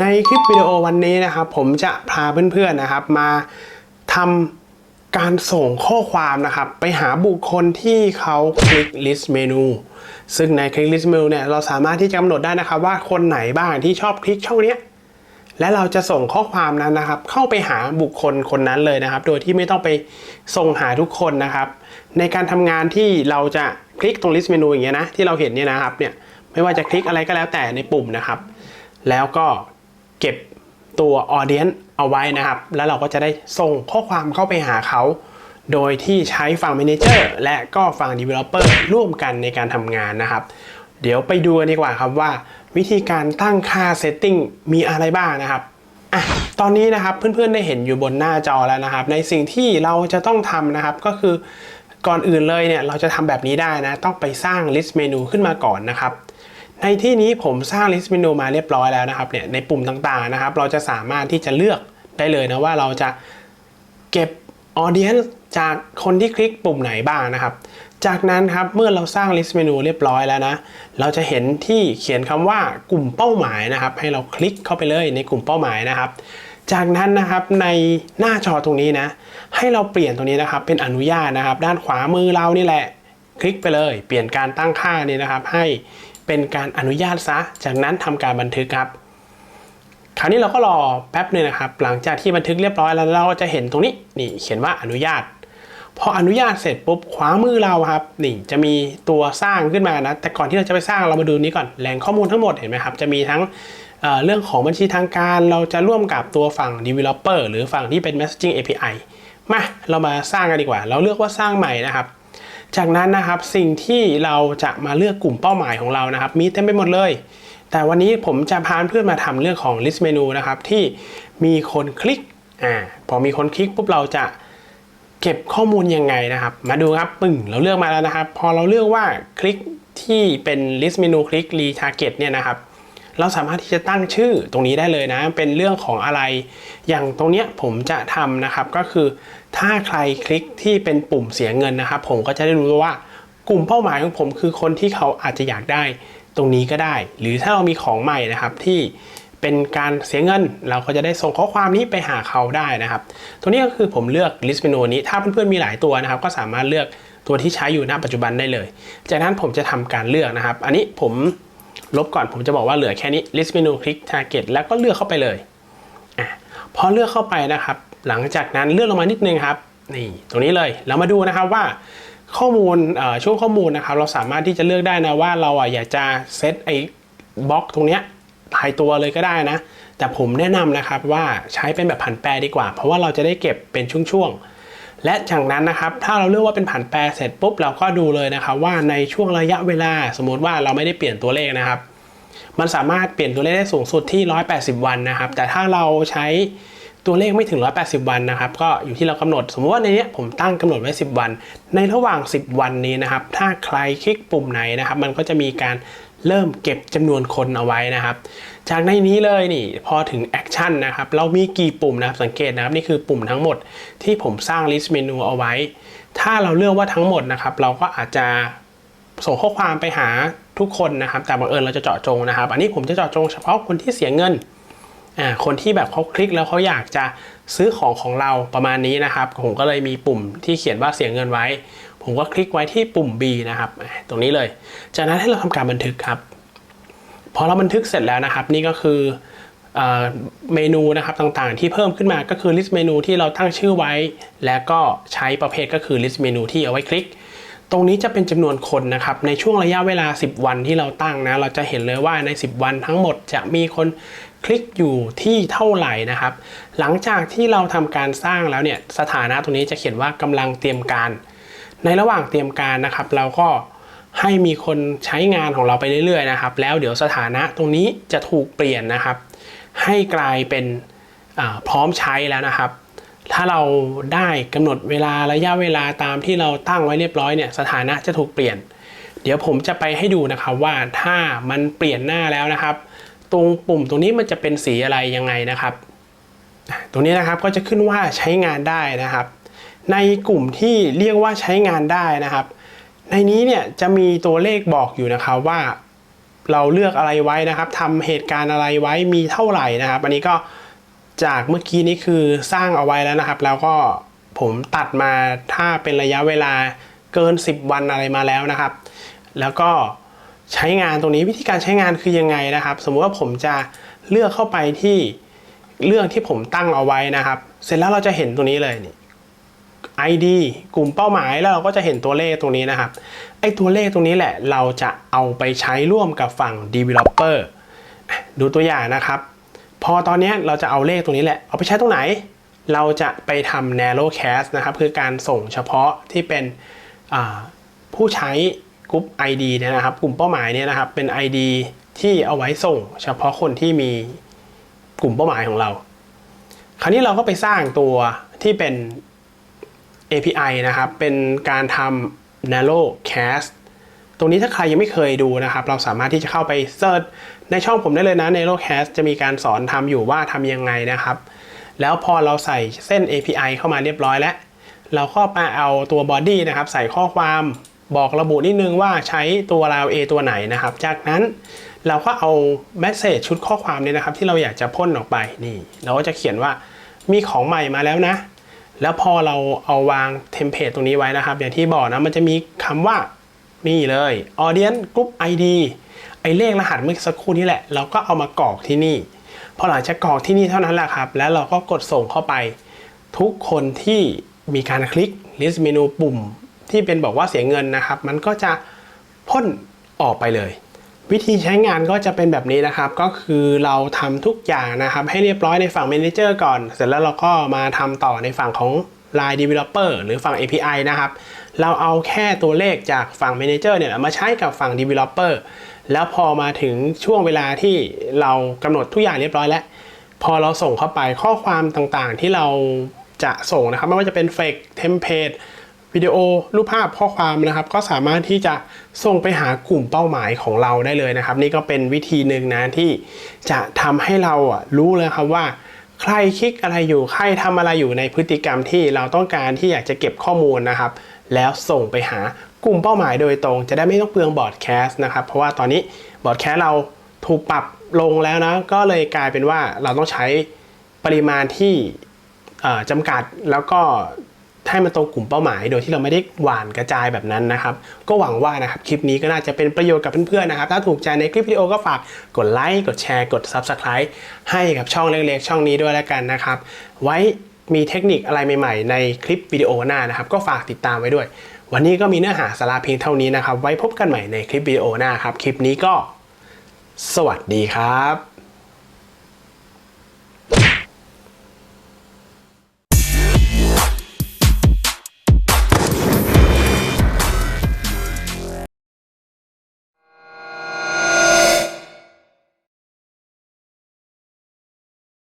ในคลิปวิดีโอวันนี้นะครับผมจะพาเพื่อนๆนะครับ มาทำการส่งข้อความนะครับ ไปหาบุคคลที่เขาคลิก list menu ซึ่งในคลิก list menu เนี่ยเราสามารถที่จะกำหนดได้นะครับ ว่าคนไหนบ้างที่ชอบคลิกช่องเนี้ยและเราจะส่งข้อความนั้นนะครับ เข้าไปหาบุคคลคนนั้นเลยนะครับ โดยที่ไม่ต้องไปส่งหาทุกคนนะครับ ในการทำงานที่เราจะคลิกตรง list menu อย่างเงี้ยนะที่เราเห็นเนี่ยนะครับเนี่ยไม่ว่าจะคลิกอะไรก็แล้วแต่ในปุ่มนะครับ แล้วก็ เก็บตัว audience เอาไว้นะครับ แล้วเราก็จะได้ส่งข้อความเข้าไปหาเขา โดยที่ใช้ฝั่ง Manager และก็ฝั่ง Developer ร่วมกันในการทำงานนะครับ เดี๋ยวไปดูกันดีกว่าครับว่า วิธีการตั้งค่า Setting มีอะไรบ้างนะครับอะตอนนี้นะครับเพื่อนๆได้เห็นอยู่บนหน้าจอแล้วนะครับ ในสิ่งที่เราจะต้องทำนะครับก็คือก่อนอื่นเลยเนี่ยเราจะทำแบบนี้ได้นะ ต้องไปสร้าง list menu ขึ้นมาก่อนนะครับ ในที่นี้ผมสร้าง list menu มาเรียบร้อยแล้วนะครับเนี่ยในปุ่มต่างๆนะครับ เราจะสามารถที่จะเลือกได้เลยนะว่าเราจะเก็บ audience จากคนที่คลิกปุ่มไหนบ้างนะครับ จากนั้นครับเมื่อเราสร้าง list menu เรียบร้อยแล้วนะ เราจะเห็นที่เขียนคำว่ากลุ่มเป้าหมายนะครับ ให้เราคลิกเข้าไปเลยในกลุ่มเป้าหมายนะครับ จากนั้นนะครับในหน้าจอตรงนี้นะ ให้เราเปลี่ยนตรงนี้นะครับ เป็นอนุญาตนะครับ ด้านขวามือเรานี่แหละ คลิกไปเลย เปลี่ยนการตั้งค่านี่นะครับ ให้ เป็นการอนุญาตซะ จากนั้นทำการบันทึกครับ คราวนี้เราก็รอแป๊บหนึงนะครับ หลังจากที่บันทึกเรียบร้อยแล้วเราก็จะเห็นตรงนี้นี่เขียนว่าอนุญาต พออนุญาตเสร็จปุ๊บขวามือเราครับ นี่จะมีตัวสร้างขึ้นมานะ แต่ก่อนที่เราจะไปสร้างเรามาดูนี้ก่อนแหล่งข้อมูลทั้งหมดเห็นไหมครับ จะมีทั้งเเรื่องของบัญชีทางการเราจะร่วมกับตัวฝั่ง developer หรือฝั่งที่เป็น messaging API มาเรามาสร้างกันดีกว่า เราเลือกว่าสร้างใหม่นะครับ จากนั้นนะครับสิ่งที่เราจะมาเลือกกลุ่มเป้าหมายของเรานะครับ มีเต็มไปหมดเลย แต่วันนี้ผมจะพาเพื่อนมาทำเรื่องของ list menu นะครับที่มีคนคลิกอ่าพอมีคนคลิกปุ๊บเราจะเก็บข้อมูลยังไงนะครับ มาดูครับปึ้งเราเลือกมาแล้วนะครับ พอเราเลือกว่าคลิกที่เป็น list menu คลิก retarget เนี่ยนะครับ เราสามารถที่จะตั้งชื่อตรงนี้ได้เลยนะ เป็นเรื่องของอะไร อย่างตรงเนี้ยผมจะทำนะครับก็คือ ถ้าใครคลิกที่เป็นปุ่มเสียเงินนะครับ ผมก็จะได้รู้ว่ากลุ่มเป้าหมายของผมคือคนที่เขาอาจจะอยากได้ตรงนี้ก็ได้ หรือถ้าเรามีของใหม่นะครับที่เป็นการเสียเงิน เราก็จะได้ส่งข้อความนี้ไปหาเขาได้นะครับ ตัวนี้ก็คือผมเลือก list menu นี้ ถ้าเพื่อนๆมีหลายตัวนะครับ ก็สามารถเลือกตัวที่ใช้อยู่ณปัจจุบันได้เลย จากนั้นผมจะทำการเลือกนะครับ อันนี้ผม ลบก่อนผมจะบอกว่าเหลือแค่นี้ list menu click target แล้วก็เลือกเข้าไปเลยอพอเลือกเข้าไปนะครับ หลังจากนั้นเลื่อนลงมานิดนึงครับนี่ตรงนี้เลยเรามาดูนะครับว่าข้อมูลช่วงข้อมูลนะครับเราสามารถที่จะเลือกได้นะว่าเราอะอยากจะเซตไอ้บล็อกตรงเนี้ยหลายตัวเลยก็ได้นะ แต่ผมแนะนำนะครับว่าใช้เป็นแบบผันแปรดีกว่า เพราะว่าเราจะได้เก็บเป็นช่วงๆ และจากนั้นนะครับถ้าเราเลือกว่าเป็นผันแปรเสร็จปุ๊บเราก็ดูเลยนะครับว่าในช่วงระยะเวลาสมมติว่าเราไม่ได้เปลี่ยนตัวเลขนะครับ มันสามารถเปลี่ยนตัวเลขได้สูงสุดที่ 180 วันนะครับ แต่ถ้าเราใช้ตัวเลขไม่ถึง 180 วันนะครับ ก็อยู่ที่เรากำหนด สมมติว่าในนี้ผมตั้งกำหนดไว้ 10 วัน ในระหว่าง 10 วันนี้นะครับ ถ้าใครคลิกปุ่มไหนนะครับ มันก็จะมีการ เริ่มเก็บจำนวนคนเอาไว้นะครับ จากในนี้เลยนี่พอถึงแอคชั่นนะครับเรามีกี่ปุ่มนะครับสังเกตนะครับนี่คือปุ่มทั้งหมดที่ผมสร้าง list menu เอาไว้ ถ้าเราเลือกว่าทั้งหมดนะครับเราก็อาจจะส่งข้อความไปหาทุกคนนะครับ แต่บังเอิญเราจะเจาะจงนะครับ อันนี้ผมจะเจาะจงเฉพาะคนที่เสียเงินอ่าคนที่แบบเขาคลิกแล้วเขาอยากจะซื้อของของเราประมาณนี้นะครับ ผมก็เลยมีปุ่มที่เขียนว่าเสียเงินไว้ ผมก็คลิกไว้ที่ปุ่ม B นะครับ ตรงนี้เลย จากนั้นให้เราทำการบันทึกครับ พอเราบันทึกเสร็จแล้วนะครับ นี่ก็คือเอเมนูนะครับต่างๆ ที่เพิ่มขึ้นมาก็คือ list เมนูที่เราตั้งชื่อไว้ แล้วก็ใช้ประเภทก็คือ list เมนูที่เอาไว้คลิก ตรงนี้จะเป็นจำนวนคนนะครับในช่วงระยะเวลา 10 วันที่เราตั้งนะเราจะเห็นเลยว่าใน 10 วันทั้งหมดจะมีคนคลิกอยู่ที่เท่าไหร่นะครับ หลังจากที่เราทำการสร้างแล้วเนี่ยสถานะตรงนี้จะเขียนว่ากำลังเตรียมการ ในระหว่างเตรียมการนะครับ เราก็ให้มีคนใช้งานของเราไปเรื่อยๆนะครับ แล้วเดี๋ยวสถานะตรงนี้จะถูกเปลี่ยนนะครับ ให้กลายเป็นพร้อมใช้แล้วนะครับ ถ้าเราได้กำหนดเวลาระยะเวลาตามที่เราตั้งไว้เรียบร้อยเนี่ยสถานะจะถูกเปลี่ยน เดี๋ยวผมจะไปให้ดูนะครับว่าถ้ามันเปลี่ยนหน้าแล้วนะครับ ตรงปุ่มตรงนี้มันจะเป็นสีอะไรยังไงนะครับ ตรงนี้นะครับก็จะขึ้นว่าใช้งานได้นะครับ ในกลุ่มที่เรียกว่าใช้งานได้นะครับ ในนี้เนี่ยจะมีตัวเลขบอกอยู่นะครับว่าเราเลือกอะไรไว้นะครับทำเหตุการณ์อะไรไว้มีเท่าไหร่นะครับ อันนี้ก็จากเมื่อกี้นี้คือสร้างเอาไว้แล้วนะครับ แล้วก็ผมตัดมาถ้าเป็นระยะเวลาเกิน 10 วันอะไรมาแล้วนะครับ แล้วก็ใช้งานตรงนี้วิธีการใช้งานคือยังไงนะครับ สมมุติว่าผมจะเลือกเข้าไปที่เรื่องที่ผมตั้งเอาไว้นะครับ เสร็จแล้วเราจะเห็นตรงนี้เลยนี่ ID กลุ่มเป้าหมายแล้วเราก็จะเห็นตัวเลขตรงนี้นะครับ ไอ้ตัวเลขตรงนี้แหละเราจะเอาไปใช้ร่วมกับฝั่ง developer ดูตัวอย่างนะครับ พอตอนนี้เราจะเอาเลขตรงนี้แหละ เอาไปใช้ตรงไหน เราจะไปทำ narrow cast นะครับ คือการส่งเฉพาะที่เป็นผู้ใช้กลุ่ม ID เนี่ยนะครับ กลุ่มเป้าหมายเนี่ยนะครับ เป็น ID ที่เอาไว้ส่ง เฉพาะคนที่มีกลุ่มเป้าหมายของเรา คราวนี้เราก็ไปสร้างตัวที่เป็น API นะครับ เป็นการทำ narrow cast ตรงนี้ถ้าใครยังไม่เคยดูนะครับ เราสามารถที่จะเข้าไปเซิร์ชในช่องผมได้เลยนะ narrow cast จะมีการสอนทำอยู่ว่าทำยังไงนะครับ แล้วพอเราใส่เส้น API เข้ามาเรียบร้อยแล้ว เราก็มาเอาตัว body นะครับ ใส่ข้อความบอกระบุนิดนึงว่าใช้ตัว rail A ตัวไหนนะครับ จากนั้นเราก็เอา message ชุดข้อความนี้นะครับ ที่เราอยากจะพ่นออกไปนี่ เราก็จะเขียนว่ามีของใหม่มาแล้วนะ แล้วพอเราเอาวางเทมเพลตตรงนี้ไว้นะครับ อย่างที่บอกนะมันจะมีคำว่านี่เลย audience group ID ไอเลขรหัสเมื่อสักครู่นี้แหละ เราก็เอามากรอกที่นี่ พอหลังจากกรอกที่นี่เท่านั้นแหละครับ แล้วเราก็กดส่งเข้าไป ทุกคนที่มีการคลิก list menu ปุ่ม ที่เป็นบอกว่าเสียเงินนะครับ มันก็จะพ่นออกไปเลย วิธีใช้งานก็จะเป็นแบบนี้นะครับ ก็คือเราทำทุกอย่างนะครับ ให้เรียบร้อยในฝั่ง Manager ก่อน เสร็จแล้วเราก็มาทำต่อในฝั่งของ Line Developer หรือฝั่ง API นะครับ เราเอาแค่ตัวเลขจากฝั่ง Manager เนี่ยมาใช้กับฝั่ง Developer แล้วพอมาถึงช่วงเวลาที่เรากำหนดทุกอย่างเรียบร้อยแล้ว พอเราส่งเข้าไปข้อความต่างๆที่เราจะส่งนะครับ ไม่ว่าจะเป็นเฟกเทมเพลต วิดีโอรูปภาพข้อความนะครับ ก็สามารถที่จะส่งไปหากลุ่มเป้าหมายของเราได้เลยนะครับ นี่ก็เป็นวิธีหนึ่งนะที่จะทำให้เราอะรู้เลยครับว่า ใครคลิกอะไรอยู่ใครทำอะไรอยู่ในพฤติกรรมที่เราต้องการที่อยากจะเก็บข้อมูลนะครับ แล้วส่งไปหากลุ่มเป้าหมายโดยตรง จะได้ไม่ต้องเปลืองบอร์ดแคสต์นะครับเพราะว่าตอนนี้บอร์ดแคสต์เราถูกปรับลงแล้วนะก็เลยกลายเป็นว่าเราต้องใช้ปริมาณที่จำกัดแล้วก็ ให้มันตรงกลุ่มเป้าหมาย โดยที่เราไม่ได้หวานกระจายแบบนั้นนะครับ ก็หวังว่านะครับคลิปนี้ก็น่าจะเป็นประโยชน์กับเพื่อนๆนะครับ ถ้าถูกใจในคลิปวิดีโอก็ฝากกดไลค์กดแชร์กด Subscribe ให้กับช่องเล็กๆ ช่องนี้ด้วยแล้วกันนะครับ ไว้มีเทคนิคอะไรใหม่ๆ ในคลิปวิดีโอหน้านะครับ ก็ฝากติดตามไว้ด้วย วันนี้ก็มีเนื้อหาสาระเพียงเท่านี้นะครับ ไว้พบกันใหม่ในคลิปวิดีโอหน้าครับ คลิปนี้ก็ สวัสดีครับ